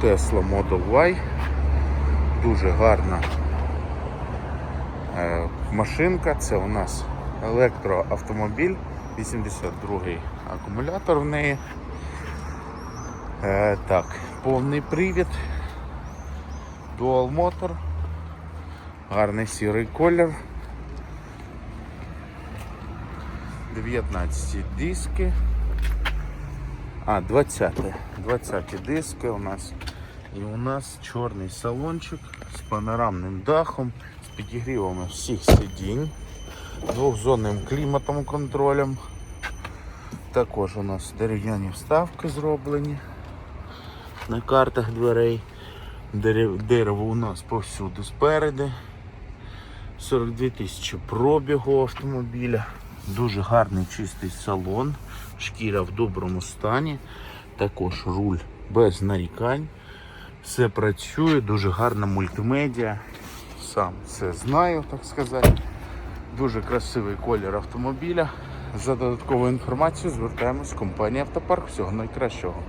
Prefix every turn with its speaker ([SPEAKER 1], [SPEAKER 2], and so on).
[SPEAKER 1] Tesla Model Y. Дуже гарна е, машинка. Це у нас електроавтомобіль, 82-й акумулятор в неї. Е, так, повний привід. Dual Motor. Гарний сірий колір. 19 диски. А, 20. 20 диски у нас. І у нас чорний салончик з панорамним дахом, з підігрівами всіх сидінь, двохзонним кліматом контролем. Також у нас дерев'яні вставки зроблені на картах дверей. Дерево у нас повсюди спереди. 42 тисячі пробігу автомобіля. Дуже гарний чистий салон. Шкіра в доброму стані. Також руль без нарікань. Все працює, дуже гарна мультимедіа. Сам все знаю, так сказати. Дуже красивий колір автомобіля. За додатковою інформацією звертаємось в компанію Автопарк. Всього найкращого.